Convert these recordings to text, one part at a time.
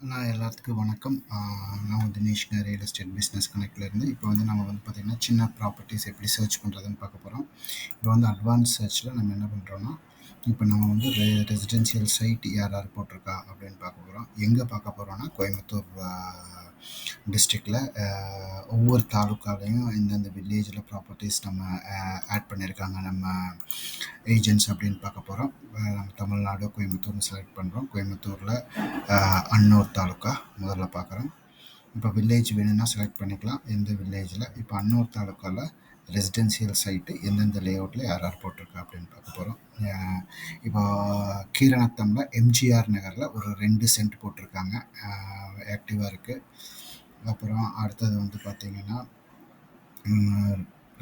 நான் எல்லாத்துக்கும் வணக்கம். நான் வந்து தினேஷ்ங்க ரியல் எஸ்டேட் பிஸ்னஸ் கனெக்ட்லேருந்து இப்போ வந்து நம்ம வந்து பார்த்திங்கன்னா, சின்ன ப்ராப்பர்ட்டிஸ் எப்படி சர்ச் பண்ணுறதுன்னு பார்க்க போகிறோம். இப்போ வந்து அட்வான்ஸ் சர்ச்சில் நம்ம என்ன பண்ணுறோன்னா, இப்போ நம்ம வந்து ரெ ரெசிடென்ஷியல் சைட் யார் யார் போட்டிருக்கா அப்படின்னு பார்க்க போகிறோம். எங்கே பார்க்க போகிறோன்னா, கோயம்புத்தூர் டிஸ்ட்ரிக்டில் ஒவ்வொரு தாலுக்காலையும் எந்தெந்த வில்லேஜில் ப்ராப்பர்ட்டிஸ் நம்ம ஆட் பண்ணியிருக்காங்க நம்ம ஏஜென்ட்ஸ் அப்படின்னு பார்க்க போகிறோம். நம்ம தமிழ்நாடு கோயம்புத்தூர்னு செலக்ட் பண்ணுறோம். கோயம்புத்தூரில் அன்னூர் தாலுக்கா முதல்ல பார்க்குறோம். இப்போ வில்லேஜ் வேணும்னா செலக்ட் பண்ணிக்கலாம். எந்த வில்லேஜில் இப்போ அன்னூர் தாலுக்காவில் ரெசிடென்சியல் சைட்டு எந்தெந்த லேஅவுட்டில் யார் யார் போட்டிருக்கா அப்படின்னு பார்க்க போகிறோம். இப்போ கீரநத்தமில் எம்ஜிஆர் நகரில் ஒரு ரெண்டு சென்ட் போட்டிருக்காங்க. ஆக்டிவாக இருக்குது. அப்புறம் அடுத்தது வந்து பார்த்திங்கன்னா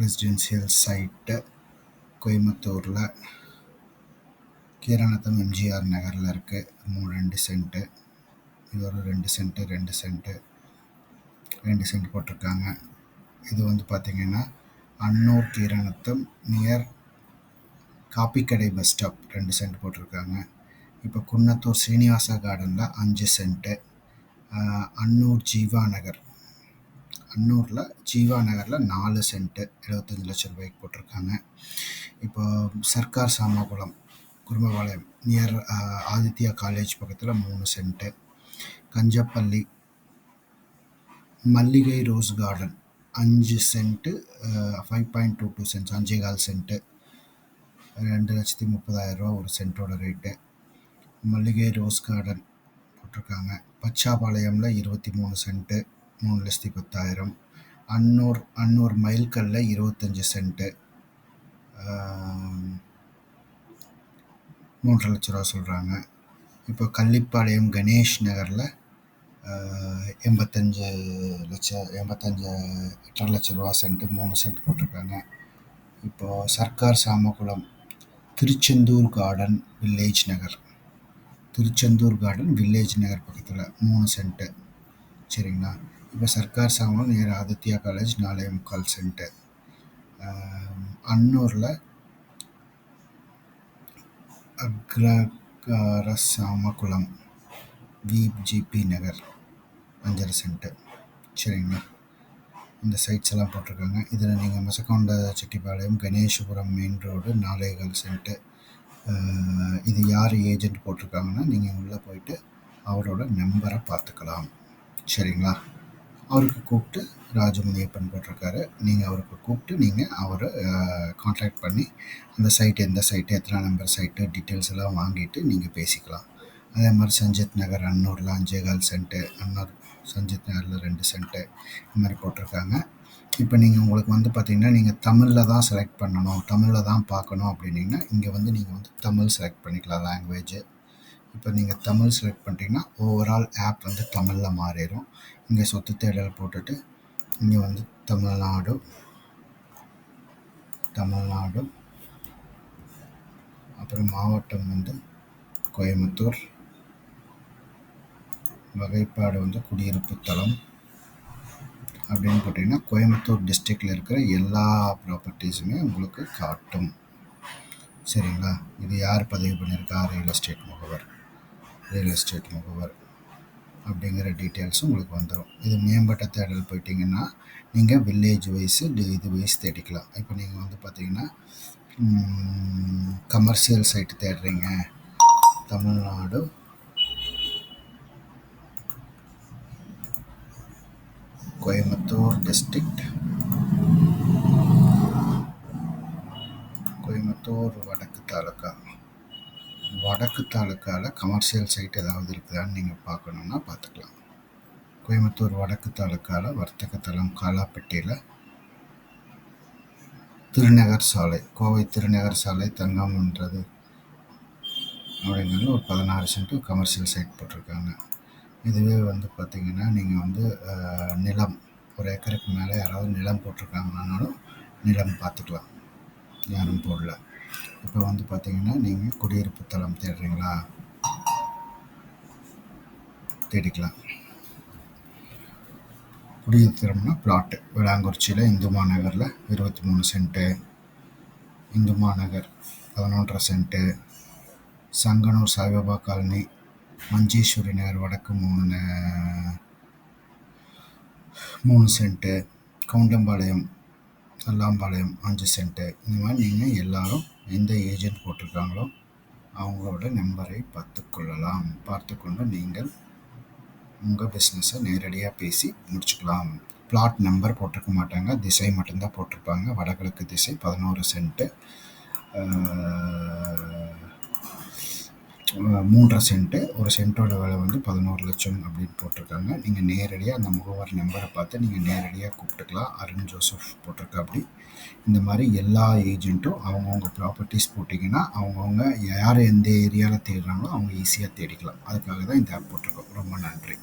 ரெசிடென்சியல் சைட்டு கோயம்புத்தூரில் கீரநத்தம் எம்ஜிஆர் நகரில் இருக்குது மூணு ரெண்டு சென்ட்டு இது ஒரு ரெண்டு சென்ட்டு ரெண்டு சென்ட்டு ரெண்டு சென்ட் போட்டிருக்காங்க. இது வந்து பார்த்திங்கன்னா அன்னூர் கீரநத்தம் நியர் காப்பிக்கடை பஸ் ஸ்டாப் ரெண்டு சென்ட் போட்டிருக்காங்க. இப்போ குன்னத்தூர் ஸ்ரீனிவாசா கார்டனில் அஞ்சு சென்ட்டு அன்னூர் ஜீவா நகர். அன்னூரில் ஜீவா நகரில் நாலு சென்ட்டு எழுபத்தஞ்சி லட்சம் ரூபாய்க்கு போட்டிருக்காங்க. இப்போ சர்க்கார் சாமாகுளம் குருமபாளையம் நியர் ஆதித்யா காலேஜ் பக்கத்தில் மூணு cent Kanjappalli Malligai rose garden அஞ்சு cent five point two two cents அஞ்சே கால் சென்ட்டு ரெண்டு லட்சத்தி முப்பதாயிரரூவா ஒரு சென்ட்டோட ரேட்டு மல்லிகை ரோஸ் கார்டன் போட்டிருக்காங்க. பச்சாபாளையமில் இருபத்தி மூணு சென்ட்டு மூணு லட்சத்தி பத்தாயிரம். அன்னூர் அன்னூர் மயில்கல்ல இருபத்தஞ்சி சென்ட்டு மூன்றரை லட்ச ரூபா சொல்கிறாங்க இப்போ கள்ளிப்பாளையம் கணேஷ் நகரில் எண்பத்தஞ்சு லட்சம் எண்பத்தஞ்சு எட்டரை லட்ச ரூபா சென்ட்டு மூணு சென்ட் போட்டிருக்காங்க. இப்போது Sarkar Samakkulam Tiruchendur garden village Nagar. Tiruchendur garden village Nagar பக்கத்தில் மூணு சென்ட்டு சரிங்களா? இப்போ சர்க்கார் சாமம் நேர் ஆதித்யா காலேஜ் நாலே முக்கால் சென்ட்டு அன்னூரில் அக்ரகார சாமக்குளம் விஜிபி நகர் அஞ்சரை சென்ட்டு சரிங்களா? இந்த சைட்ஸ் எல்லாம் போட்டிருக்காங்க. இதில் நீங்கள் மசக்கொண்ட செட்டிப்பாளையம் கணேஷபுரம் மெயின் ரோடு நாலேகால் சென்ட்டு இது யார் ஏஜென்ட் போட்டிருக்காங்கன்னா நீங்கள் உள்ளே போயிட்டு அவரோட நம்பரை பார்த்துக்கலாம். சரிங்களா? அவருக்கு கூப்பிட்டு ராஜமுனியப்பன் போட்டிருக்காரு. நீங்கள் அவருக்கு கூப்பிட்டு நீங்கள் அவரை காண்டாக்ட் பண்ணி அந்த சைட்டு எந்த சைட்டு எத்தனை நம்பர் சைட்டு டீட்டெயில்ஸ் எல்லாம் வாங்கிட்டு நீங்கள் பேசிக்கலாம். அதே மாதிரி சஞ்சித் நகர் அன்னூரில் அஞ்சேகால் சென்ட்டு அன்னூர் சஞ்சித் நகரில் ரெண்டு சென்ட்டு இந்த மாதிரி போட்டிருக்காங்க. இப்போ நீங்கள் உங்களுக்கு வந்து பார்த்திங்கன்னா நீங்கள் தமிழில் தான் செலக்ட் பண்ணணும் தமிழில் தான் பார்க்கணும் அப்படின்னீங்கன்னா இங்கே வந்து நீங்கள் வந்து தமிழ் செலக்ட் பண்ணிக்கலாம் லாங்குவேஜு இப்போ நீங்கள் தமிழ் செலக்ட் பண்ணிட்டீங்கன்னா ஓவரால் ஆப் வந்து தமிழில் மாறிடும். இங்கே சொத்து தேடல் போட்டுட்டு இங்கே வந்து தமிழ்நாடு தமிழ்நாடு. அப்புறம் மாவட்டம் வந்து கோயம்புத்தூர். வகைப்பாடு வந்து குடியிருப்பு தளம் அப்படின்னு போட்டிங்கன்னா கோயம்புத்தூர் டிஸ்ட்ரிக்டில் இருக்கிற எல்லா ப்ராப்பர்ட்டிஸுமே உங்களுக்கு காட்டும். சரிங்களா? இது யார் பதிவு பண்ணியிருக்கா? ரியல் எஸ்டேட் முகவர். ரியல் எஸ்டேட் முகவர் அப்படிங்கிற டீட்டெயில்ஸும் உங்களுக்கு வந்துடும் இது மேம்பட்ட தேடல் போயிட்டீங்கன்னா நீங்கள் வில்லேஜ் வைஸு இது வைஸ் தேடிக்கலாம். இப்போ நீங்கள் வந்து பார்த்தீங்கன்னா கமர்ஷியல் சைட்டு தேடுறீங்க. தமிழ்நாடு கோயம்புத்தூர் டிஸ்ட்ரிக்ட் கோயம்புத்தூர் வடக்கு தாலுக்கா வடக்கு தாலுக்காவில் கமர்ஷியல் சைட் ஏதாவது இருக்குதான்னு நீங்கள் பார்க்கணுன்னா பார்த்துக்கலாம். கோயம்புத்தூர் வடக்கு தாலுக்காவில் வர்த்தக தளம் காலாப்பட்டியில் திருநகர் சாலை கோவை திருநகர் சாலை தங்கம்ன்றது அப்படிங்கிறது ஒரு பதினாறு சென்ட்டு கமர்ஷியல் சைட் போட்டிருக்காங்க. இதுவே வந்து பார்த்திங்கன்னா நீங்கள் வந்து நிலம் ஒரு ஏக்கருக்கு மேலே யாராவது நிலம் போட்டிருக்காங்கனாலும் நிலம் பார்த்துக்கலாம். யாரும் போடல. இப்போ வந்து பார்த்திங்கன்னா நீங்கள் குடியிருப்பு தளம் தேடுறீங்களா? தேடிக்கலாம். குடியிருத்தலம்னா பிளாட்டு விளாங்குறிச்சியில் இந்து மாநகரில் இருபத்தி மூணு சென்ட்டு இந்து மாநகர் பதினொன்றரை சென்ட்டு சங்கனூர் சாய்பாபா காலனி மஞ்சேஸ்வரி நகர் வடக்கு மூணு மூணு சென்ட்டு கவுண்டம்பாளையம் நல்லாம்பாளையம் அஞ்சு சென்ட்டு இந்த மாதிரி நீங்கள் எல்லாரும் எந்த ஏஜென்ட் போட்டிருக்காங்களோ அவங்களோட நம்பரை பார்த்து கொள்ளலாம். பார்த்து கொண்டு நீங்கள் உங்கள் பிஸ்னஸை நேரடியாக பேசி முடிச்சுக்கலாம். பிளாட் நம்பர் போட்டிருக்க மாட்டாங்க. திசை மட்டும்தான் போட்டிருப்பாங்க. வடகிழக்கு திசை பதினோரு சென்ட்டு மூன்றரை சென்ட்டு ஒரு சென்ட்டோட விலை வந்து பதினோரு லட்சம் அப்படின்னு போட்டிருக்காங்க. நீங்கள் நேரடியாக அந்த முகவர் நம்பரை பார்த்து நீங்கள் நேரடியாக கூப்பிட்டுக்கலாம். அருண் ஜோசப் போட்டிருக்கா அப்படி. இந்த மாதிரி எல்லா ஏஜென்ட்டும் அவங்கவுங்க ப்ராப்பர்ட்டிஸ் போட்டிங்கன்னா அவங்கவுங்க யார் எந்த ஏரியாவில் தேடுறாங்களோ அவங்க ஈஸியாக தேடிக்கலாம். அதுக்காக தான் இந்த ஆப் போட்டிருக்கோம். ரொம்ப நன்றி.